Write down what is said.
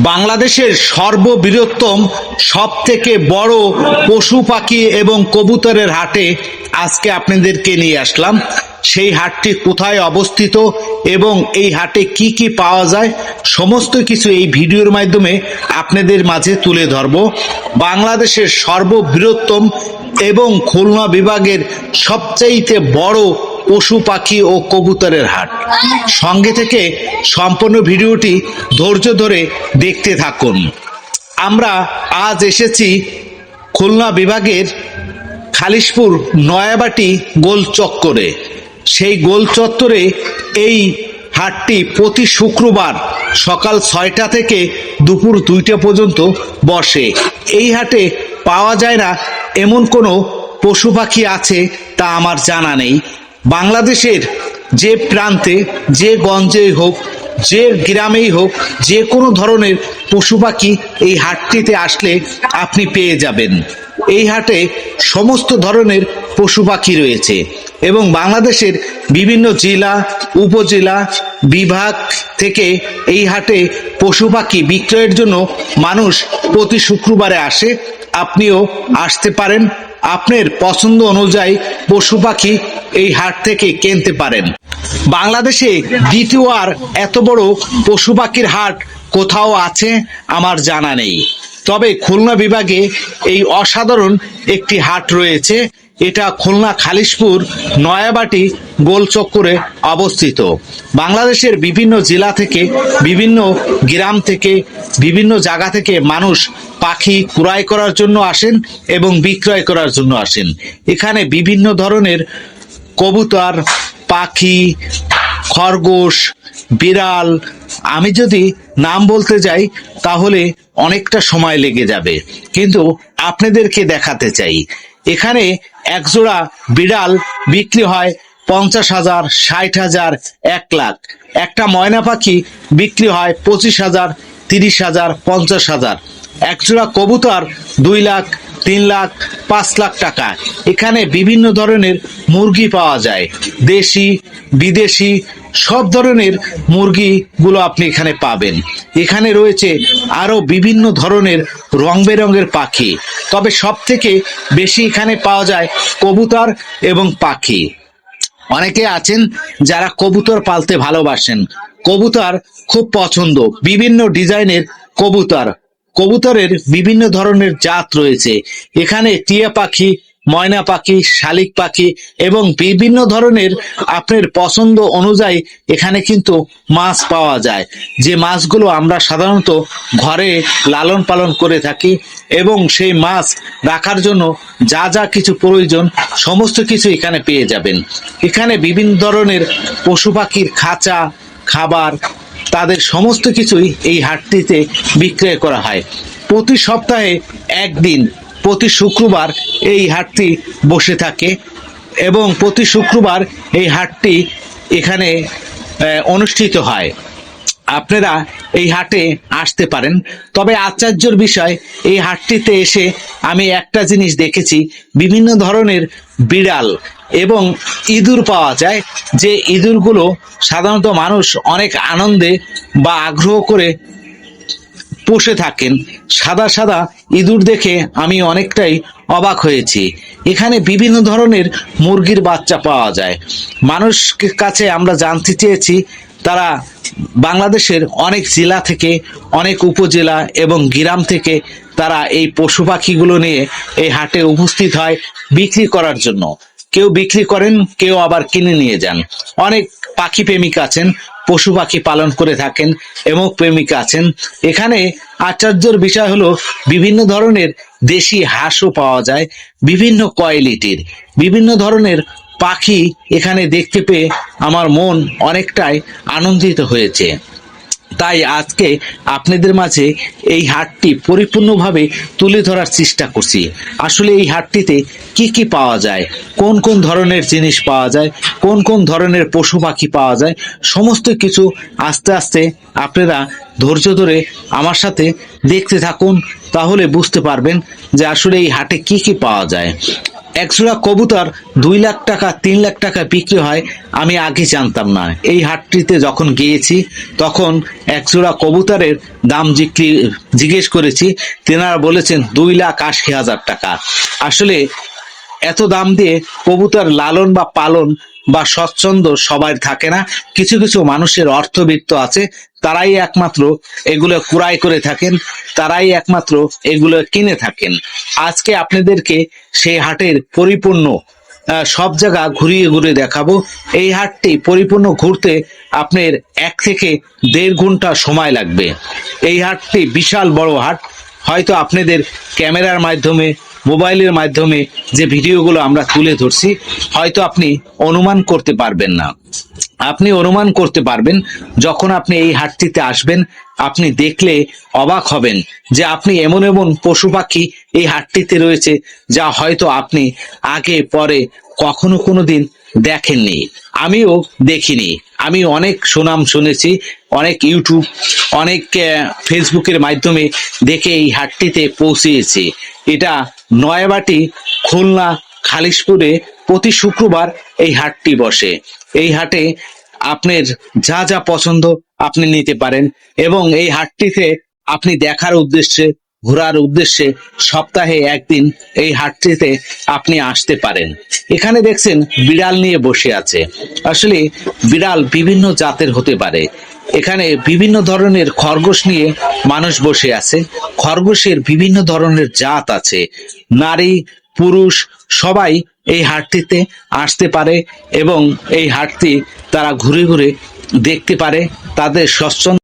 বাংলাদেশের সর্ববৃহত্তম সব থেকে বড় পশু পাখি এবং কবুতরের হাটে আজকে আপনাদেরকে নিয়ে আসলাম। সেই হাটটি কোথায় অবস্থিত এবং এই হাটে কি কি পাওয়া যায়, সমস্ত কিছু এই ভিডিওর মাধ্যমে আপনাদের মাঝে তুলে ধরব। বাংলাদেশের সর্ববৃহত্তম এবং খুলনা বিভাগের সবচাইতে বড় পশু পাখি ও কবুতরের হাট। সঙ্গে থেকে সম্পূর্ণ ভিডিওটি ধৈর্য ধরে দেখতে থাকুন। আমরা আজ এসেছি খুলনা বিভাগের খালিশপুর নয়াবাটি গোল চত্বরে। সেই গোল চত্বরে এই হাটটি প্রতি শুক্রবার সকাল ছয়টা থেকে দুপুর দুইটা পর্যন্ত বসে। এই হাটে পাওয়া যায় না এমন কোনো পশু পাখি আছে তা আমার জানা নেই। বাংলাদেশের যে প্রান্তে, যে গঞ্জেই হোক, যে গ্রামেই হোক, যে কোনো ধরনের পশু পাখি এই হাটটিতে আসলে আপনি পেয়ে যাবেন। এই হাটে সমস্ত ধরনের পশু পাখি রয়েছে এবং বাংলাদেশের বিভিন্ন জেলা, উপজেলা, বিভাগ থেকে এই হাটে পশু পাখি বিক্রয়ের জন্য মানুষ প্রতি শুক্রবারে আসে। আপনিও আসতে পারেন। আপনার পছন্দ অনুযায়ী পশু পাখি এই হাট থেকে কিনতে পারেন। বাংলাদেশে দ্বিতীয় আর এত বড় পশু পাখির হাট কোথাও আছে আমার জানা নেই। তবে খুলনা বিভাগে এই অসাধারণ একটি হাট রয়েছে। এটা খুলনা খালিশপুর নয়াবাটি গোলচক্করে অবস্থিত। বাংলাদেশের বিভিন্ন জেলা থেকে, বিভিন্ন গ্রাম থেকে, বিভিন্ন জায়গা থেকে মানুষ পাখি ক্রয় করার জন্য আসেন এবং বিক্রয় করার জন্য আসেন। এখানে বিভিন্ন ধরনের কবুতর, পাখি, খরগোশ, বিড়াল, আমি যদি নাম বলতে যাই, তাহলে অনেকটা সময় লেগে যাবে। কিন্তু আপনাদেরকে দেখাতে চাই এখানে একজোড়া বিড়াল বিক্রি হয় পঞ্চাশ হাজার, ষাট হাজার, এক লাখ। একটা ময়না পাখি বিক্রি হয় পঁচিশ হাজার, তিরিশ হাজার, পঞ্চাশ হাজার। একজোড়া কবুতর দুই লাখ, তিন লাখ, পাঁচ লাখ টাকা। এখানে বিভিন্ন ধরনের মুরগি পাওয়া যায়। দেশি, বিদেশি সব ধরনের মুরগিগুলো আপনি এখানে পাবেন। এখানে রয়েছে আরও বিভিন্ন ধরনের রং বেরঙের পাখি। তবে সব থেকে বেশি এখানে পাওয়া যায় কবুতর এবং পাখি। অনেকে আছেন যারা কবুতর পালতে ভালোবাসেন। কবুতর খুব পছন্দ। বিভিন্ন ডিজাইনের কবুতর। কবুতরের বিভিন্ন ধরনের জাত রয়েছে। এখানে টিয়া পাখি ময়না পাখি, শালিক পাখি এবং বিভিন্ন ধরনের আপনার পছন্দ অনুযায়ী এখানে কিন্তু মাছ পাওয়া যায়। যে মাছগুলো আমরা সাধারণত ঘরে লালন পালন করে থাকি এবং সেই মাছ রাখার জন্য যা যা কিছু প্রয়োজন সমস্ত কিছু এখানে পেয়ে যাবেন। এখানে বিভিন্ন ধরনের পশু পাখির খাঁচা, খাবার, তাদের সমস্ত কিছুই এই হাটটিতে বিক্রয় করা হয়। প্রতি সপ্তাহে একদিন প্রতি শুক্রবার এই হাটটি বসে থাকে এবং প্রতি শুক্রবার এই হাটটি এখানে অনুষ্ঠিত হয়। আপনারা এই হাটে আসতে পারেন। তবে আশ্চর্যের বিষয়, এই হাটটিতে এসে আমি একটা জিনিস দেখেছি, বিভিন্ন ধরনের বিড়াল এবং ইঁদুর পাওয়া যায়। যে ইঁদুরগুলো সাধারণত মানুষ অনেক আনন্দে বা আগ্রহ করে পুষে থাকেন। সাদা সাদা ইঁদুর দেখে আমি অনেকটাই অবাক হয়েছি। এখানে বিভিন্ন ধরনের মুরগির বাচ্চা পাওয়া যায়। মানুষ কাছে আমরা জানতে চেয়েছি, তারা বাংলাদেশের অনেক জেলা থেকে, অনেক উপজেলা এবং গ্রাম থেকে তারা এই পশু পাখিগুলো নিয়ে এই হাটে উপস্থিত হয় বিক্রি করার জন্য। কেউ বিক্রি করেন, কেউ আবার কিনে নিয়ে যান। অনেক পাখি প্রেমিক আছেন পশু পাখি পালন করে থাকেন এবং প্রেমিকা আছেন। এখানে আশ্চর্যের বিষয় হলো বিভিন্ন ধরনের দেশি হাঁসও পাওয়া যায়, বিভিন্ন কোয়ালিটির। বিভিন্ন ধরনের পাখি এখানে দেখতে পেয়ে আমার মন অনেকটাই আনন্দিত হয়েছে। তাই আজকে আপনাদের মাঝে এই হাটটি পরিপূর্ণভাবে তুলে ধরার চেষ্টা করছি। আসলে এই হাটটিতে কি কি পাওয়া যায়, কোন কোন ধরনের জিনিস পাওয়া যায়, কোন কোন ধরনের পশু পাখি পাওয়া যায়, সমস্ত কিছু আস্তে আস্তে আপনারা ধৈর্য ধরে আমার সাথে দেখতে থাকুন, তাহলে বুঝতে পারবেন যে আসলে এই হাটে কি কি পাওয়া যায়। একজোড়া কবুতর দুই লাখ টাকা, তিন লাখ টাকা বিক্রি হয়, আমি আগে জানতাম না। এই হাটটিতে যখন গিয়েছি, তখন একজোড়া কবুতরের দাম জিক্রি, জিজ্ঞেস করেছি। তেনারা বলেছেন, দুই লাখ আশি হাজার টাকা। আসলে এত দাম দিয়ে কবুতর লালন বা পালন বা স্বচ্ছন্দ সবার থাকে না, কিছু কিছু মানুষের অর্থবিত্ত আছে, তারাই একমাত্র এগুলো ক্রয় করে থাকেন, তারাই একমাত্র এগুলো কিনে থাকেন। আজকে আপনাদেরকে সেই হাটের পরিপূর্ণ সব জায়গা ঘুরিয়ে ঘুরিয়ে দেখাবো। এই হাটটি পরিপূর্ণ ঘুরতে আপনার এক থেকে দেড় ঘণ্টা সময় লাগবে। এই হাটটি বিশাল বড় হাট, হয়তো আপনাদের ক্যামেরার মাধ্যমে মোবাইলের মাধ্যমে যে ভিডিওগুলো আমরা তুলে ধরছি, হয়তো আপনি অনুমান করতে পারবেন না। আপনি অনুমান করতে পারবেন, যখন আপনি এই হাটটিতে আসবেন, আপনি দেখলে অবাক হবেন যে আপনি এমন এমন পশু পাখি এই হাটটিতে রয়েছে, যা হয়তো আপনি আগে, পরে কখনো কোনো দিন দেখেননি। আমিও দেখিনি। আমি অনেক সুনাম শুনেছি, অনেক ইউটিউব, অনেক ফেসবুকের মাধ্যমে দেখে এই হাটটিতে পৌঁছেছি। এটা নয়াবাটি খুলনা খালিশপুরে প্রতি শুক্রবার এই হাটটি বসে। এই হাটে আপনার যা যা পছন্দ আপনি নিতে পারেন এবং এই হাটটিতে আপনি দেখার উদ্দেশ্যে ঘোরার উদ্দেশ্যে সপ্তাহে একদিন এই হাটটিতে আপনি আসতে পারেন। এখানে দেখছেন বিড়াল নিয়ে বসে আছে। আসলে বিড়াল বিভিন্ন জাতের হতে পারে। এখানে বিভিন্ন ধরনের খরগোশ নিয়ে মানুষ বসে আছে। খরগোশের বিভিন্ন ধরনের জাত আছে। নারী, পুরুষ সবাই এই হাটটিতে আসতে পারে এবং এই হাটটি তারা ঘুরে ঘুরে দেখতে পারে। তাদের স্বচ্ছন্দ